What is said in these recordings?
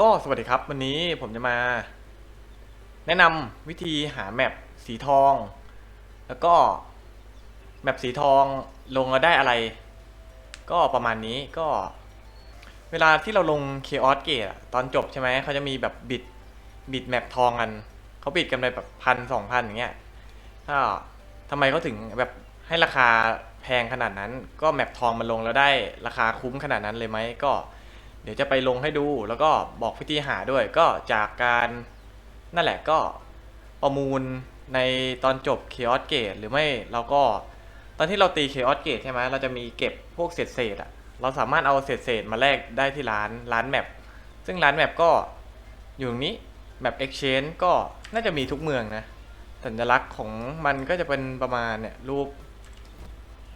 ก็สวัสดีครับ วันนี้ผมจะมา แนะนำวิธีหาแมปสีทอง แล้วก็แมปสีทองลงแล้วได้อะไร ก็ประมาณนี้ก็ เวลาที่เราลง Chaos Gate ตอนจบใช่ไหมเขาจะมีแบบบิดบิดแมปทองกันเขาบิดกันไปแบบพันสองพันอย่างเงี้ยถ้าทำไมเขาถึงแบบให้ราคาแพงขนาดนั้น ก็แมปทองมันลงแล้วได้ราคาคุ้มขนาดนั้นเลยไหมก็ เดี๋ยวจะไปลงให้ดูแล้วก็บอกวิธีหาด้วยก็จากการนั่นแหละก็ประมูลในตอนจบ Chaos Gate หรือไม่เราก็ตอนที่เราตี Chaos Gate ใช่ไหมเราจะมีเก็บพวกเศษเศษอะเราสามารถเอาเศษเศษมาแลกได้ที่ร้านร้านแมปซึ่งร้านแมปก็อยู่ตรงนี้แมป Exchange ก็น่าจะมีทุกเมืองนะ สัญลักษณ์ของมันก็จะเป็นประมาณเนี่ยรูป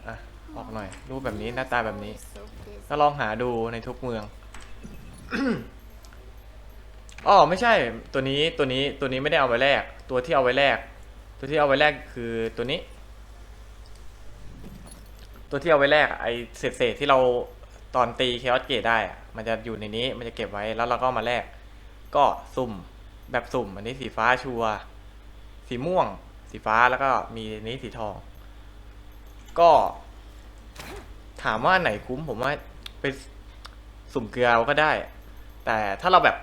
อะออกหน่อย รูปแบบนี้หน้าตาแบบนี้ก็ลองหาดูในทุกเมือง อ๋อไม่ใช่ ตัวนี้ตัวนี้ตัวนี้ไม่ได้เอาไว้แลกตัวที่เอาไว้แลกตัวที่เอาไว้แลกคือตัวนี้ ตัวที่เอาไว้แลกไอเศษเศษที่เราตอนตีเคออสเกตได้มันจะอยู่ในนี้มันจะเก็บไว้แล้วเราก็มาแลกก็สุ่มแบบสุ่ม อันนี้สีฟ้าชัวสีม่วง สีฟ้าแล้วก็มีนี้สีทอง ก็ ถามว่าไหนคุ้มผมว่าไปสุ่มเกลือเอาก็ได้ แต่ถ้าเราแบบ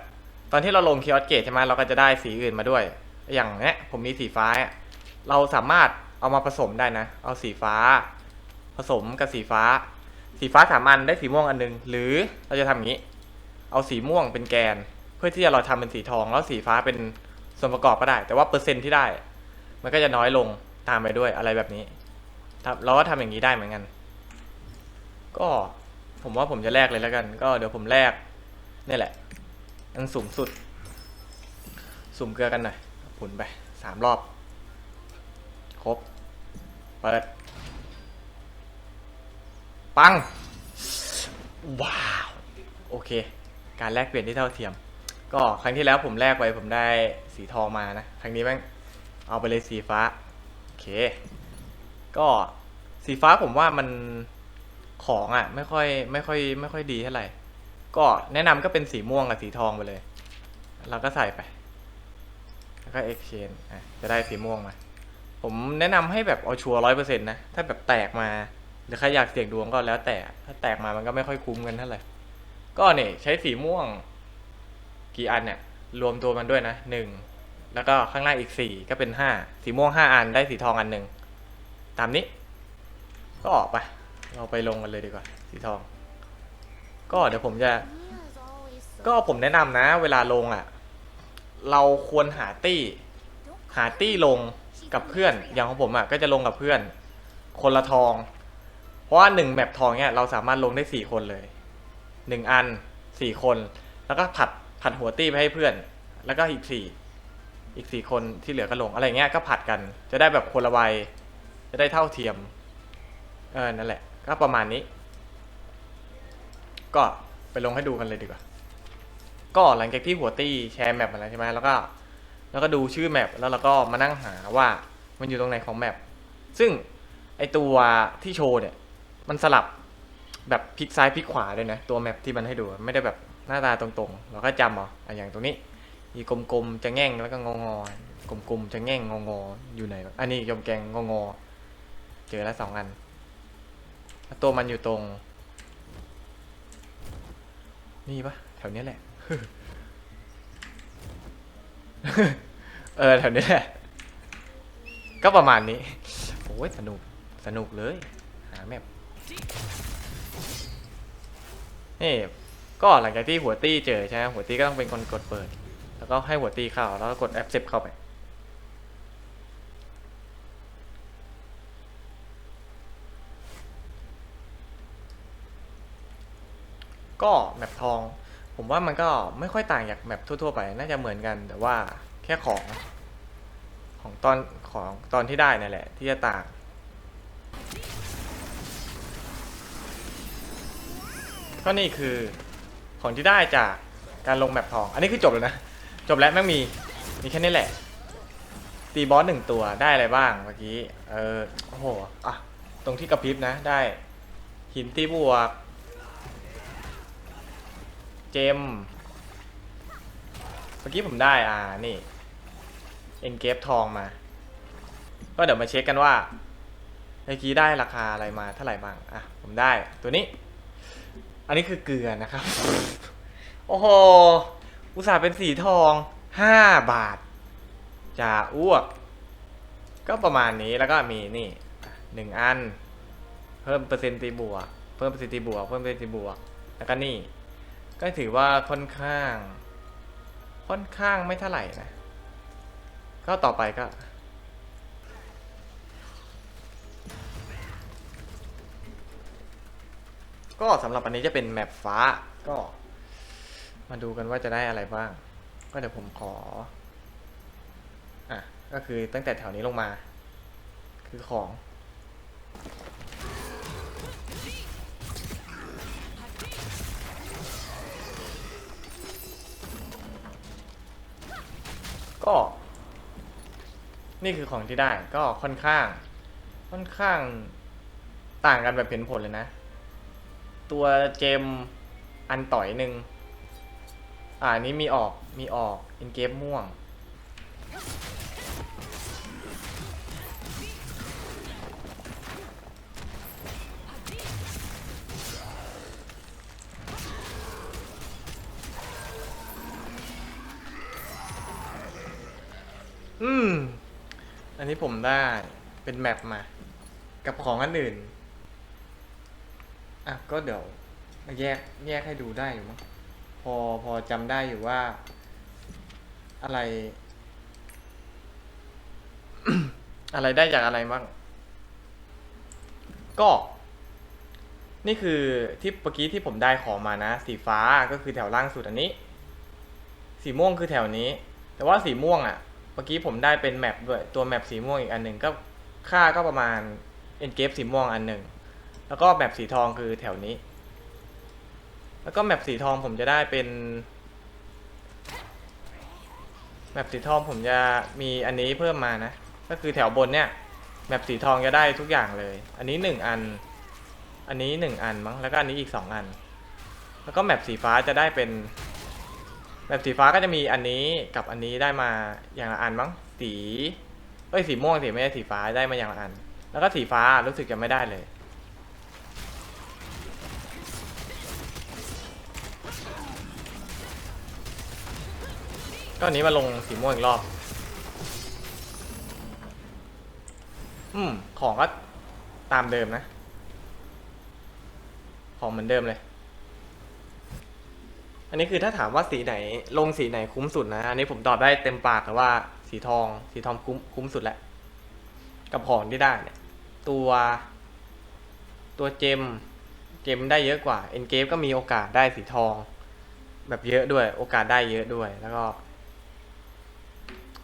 ตอนที่เราลงคีออสเกตใช่ไหมเราก็จะได้สีอื่นมาด้วย อย่างเนี้ยผมมีสีฟ้า เราสามารถเอามาผสมได้นะ เอาสีฟ้า ผสมกับสีฟ้า สีฟ้าสามอันได้สีม่วงอันหนึง หรือเราจะทำอย่างนี้ เอาสีม่วงเป็นแกน เพื่อที่จะเราทำเป็นสีทอง แล้วสีฟ้าเป็นส่วนประกอบก็ได้ แต่ว่าเปอร์เซ็นต์ที่ได้ มันก็จะน้อยลงตามไปด้วยอะไรแบบนี้ครับเราก็ทำอย่างนี้ได้เหมือนกัน ก็ผมว่าผมจะแลกเลยแล้วกัน ก็เดี๋ยวผมแลก นี่แหละ อันสูงสุด สุ่มเกลือกันหน่อยผุนไปสามรอบ ครบ เปิด ปัง ว้าว โอเค การแลกเปลี่ยนที่เท่าเทียม ก็ครั้งที่แล้วผมแลกไปผมได้สีทองมานะ ครั้งนี้แม่งเอาไปเลยสีฟ้า โอเค ก็สีฟ้าผมว่ามันของอะ ไม่ค่อยไม่ค่อยไม่ค่อยดีเท่าไหร่ ก็แนะนำก็เป็นสีม่วงกับสีทองไปเลย เราก็ใส่ไป แล้วก็ exchange อะจะได้สีม่วงมา ผมแนะนำให้แบบเอาชัวร้อยเปอร์เซ็นต์นะ ถ้าแบบแตกมา หรือใครอยากเสี่ยงดวงก็แล้วแต่ ถ้าแตกมามันก็ไม่ค่อยคุ้มกันเท่าไหร่ ก็เนี่ยใช้สีม่วง กี่อันเนี่ย รวมตัวมันด้วยนะหนึ่ง แล้วก็ข้างล่างอีกสี่ก็เป็นห้า สีม่วงห้าอันได้สีทองอันหนึ่ง ตามนี้ ก็ออกไป เราไปลงกันเลยดีกว่า สีทอง ก็เดี๋ยวผมจะ ก็ผมแนะนำนะ เวลาลงอะ เราควรหาตี้ หาตี้ลงกับเพื่อน อย่างของผมอะก็จะลงกับเพื่อน คนละทอง เพราะว่าหนึ่งแมปทองเนี่ยเราสามารถลงได้สี่คนเลยหนึ่งอันสี่คน แล้วก็ผัดผัดหัวตี้ไปให้เพื่อน แล้วก็อีกสี่อีกสี่คนที่เหลือก็ลงอะไรเงี้ยก็ผัดกันจะได้แบบคนละใบจะได้เท่าเทียม เออนั่นแหละ ก็ประมาณนี้ ก็ไปลงให้ดูกันเลยดีกว่า ก็หลังจากที่หัวตี้แชร์แมปมาแล้วใช่ไหมแล้วก็ แล้วก็ดูชื่อแมปแล้วเราก็มานั่งหาว่ามันอยู่ตรงไหนของแมปซึ่งไอตัวที่โชว์เนี่ย มันสลับแบบพลิกซ้ายพลิกขวาด้วยนะ ตัวแมปที่มันให้ดูไม่ได้แบบหน้าตาตรงๆ เราก็จำเอาอะอย่างตรงนี้มีกลมๆจะแง่งแล้วก็งองๆกลมๆจะแง่งงอๆอยู่ไหนอันนี้ยมแกงงอๆเจอแล้วสองอัน ตัวมันอยู่ตรง นี่ปะแถวนี้แหละ เออแถวนี้แหละ ก็ประมาณนี้ โอ้ยสนุก สนุกเลย หาแมปนี่ก็หลังจากที่หัวตี้เจอใช่ไหมหัวตี้ก็ต้องเป็นคนกดเปิด แล้วก็ให้หัวตี้เข้า แล้วก็กดแอปเซปเข้าไป ก็แมปทอง ผมว่ามันก็ไม่ค่อยต่างจากแมปทั่ว ๆ ไป น่าจะเหมือนกันแต่ว่าแค่ของ ของตอนของตอนที่ได้นั่นแหละ ที่จะต่างก็นี่คือของที่ได้จากการลงแมปทอง อันนี้คือจบแล้วนะ จบแล้วแม่งมีมีแค่นี้แหละ ตีบอสหนึ่งตัวได้อะไรบ้างเมื่อกี้ เออ โอ้โห อะ ตรงที่กระพริบนะ ได้หินตีบวก เจมมื่อกี้ผมได้อ่านี่เอ็นเกฟทองมา ก็เดี๋ยวมาเช็คกันว่าเมื่อกี้ได้ราคาอะไรมาเท่าไหร่บ้างอะผมได้ตัวนี้ อันนี้คือเกลือนะครับ โอ้โห อุตส่าห์เป็นสีทองห้าบาทจะอ้วก ก็ประมาณนี้แล้วก็มีนี่หนึ่งอัน เพิ่มเปอร์เซ็นต์ตีบวก เพิ่มเปอร์เซ็นต์ตีบวก เพิ่มเปอร์เซ็นต์ตีบวก แล้วก็นี่ ก็ถือว่าค่อนข้าง ค่อนข้างไม่เท่าไหร่นะ ก็ต่อไปก็ ก็สำหรับอันนี้จะเป็นแมปฟ้าก็ มาดูกันว่าจะได้อะไรบ้าง ก็เดี๋ยวผมขอ อะ ก็คือตั้งแต่แถวนี้ลงมา คือของ ก็ นี่คือของที่ได้ก็ค่อนข้าง ค่อนข้างต่างกันแบบเห็นผลเลยนะ ตัวเจมอันต่อยหนึ่งอ่าอันนี้มีออกมีออกอินเกมม่วง อืม อันนี้ผมได้เป็นแมปมา กับของอันอื่น อะ ก็เดี๋ยวมาแยกแยกให้ดูได้อยู่มั้งพอพอจำได้อยู่ว่า อะไร อะไรได้จากอะไรบ้าง ก็ นี่คือที่เมื่อกี้ที่ผมได้ของมานะ สีฟ้าก็คือแถวล่างสุดอันนี้ สีม่วงคือแถวนี้ แต่ว่าสีม่วงอะ เมื่อกี้ผมได้เป็นแมปด้วยตัวแมปสีม่วงอีกอันหนึ่งก็ค่าก็ประมาณเอ็นเกฟสีม่วงอันหนึ่งแล้วก็แมปสีทองคือแถวนี้ แล้วก็แมปสีทองผมจะได้เป็นแมปสีทองผมจะมีอันนี้เพิ่มมานะ ก็คือแถวบนเนี่ยแมปสีทองจะได้ทุกอย่างเลย อันนี้หนึ่งอัน อันนี้หนึ่งอันมั้งแล้วก็อันนี้อีกสองอัน แล้วก็แมปสีฟ้าจะได้เป็น แมปสีฟ้าก็จะมีอันนี้กับอันนี้ได้มาอย่างละอันมั้งสีเอ้ยสีม่วงสิไม่ใช่สีฟ้าได้มาอย่างละอัน แล้วก็สีฟ้ารู้สึกจะไม่ได้เลย ก็อันนี้มาลงสีม่วงอีกรอบ อืมของก็ตามเดิมนะ ของเหมือนเดิมเลย นนี้คือถ้าถามว่าสีไหนลงสีไหนคุ้มสุดนะ อันนี้ผมตอบได้เต็มปากแต่ว่าสีทอง สีทองคุ้มคุ้มสุดแหละ กับของที่ได้เนี่ย ตัวตัวเจม เจมได้เยอะกว่า เอ็นเกฟก็มีโอกาสได้สีทอง แบบเยอะด้วย โอกาสได้เยอะด้วยแล้วก็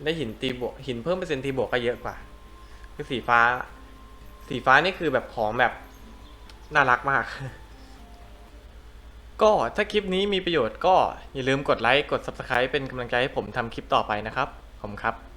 ได้หินตีบวกหินเพิ่มเปอร์เซ็นต์ตีบวกก็เยอะกว่า คือสีฟ้า สีฟ้านี่คือแบบของแบบน่ารักมาก ก็ถ้าคลิปนี้มีประโยชน์ก็อย่าลืมกดไลค์ กด Subscribe เป็นกำลังใจให้ผมทำคลิปต่อไปนะครับ ขอบคุณครับ